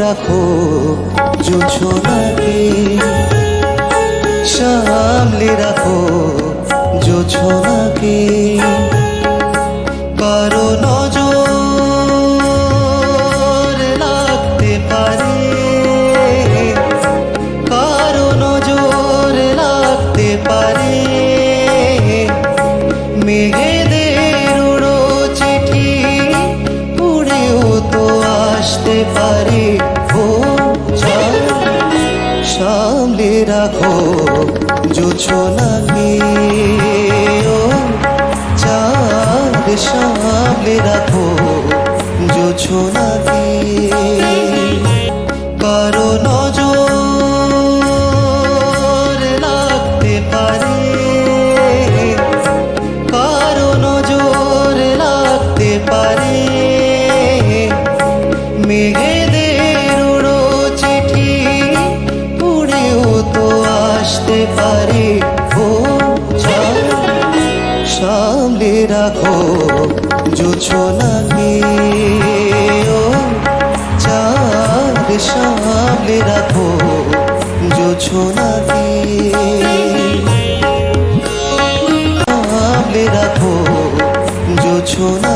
রাখো জোছনাকে সামলে রাখো জোছনাকে কারও নজর লাগতে পারে, কারও নজর লাগতে পারে। মেঘেদের উড়ো চিঠি, উড়েও তো আসতে পারে। সামলে রাখো জোছনাকে ও চাঁদ সামলে রাখো জোছনাকে কারও আসতে পারে। ও সামলে রাখো, জুছো নাকি ও চার সামলে রাখো, জুছো নাকি সামলে রাখো, জুছো না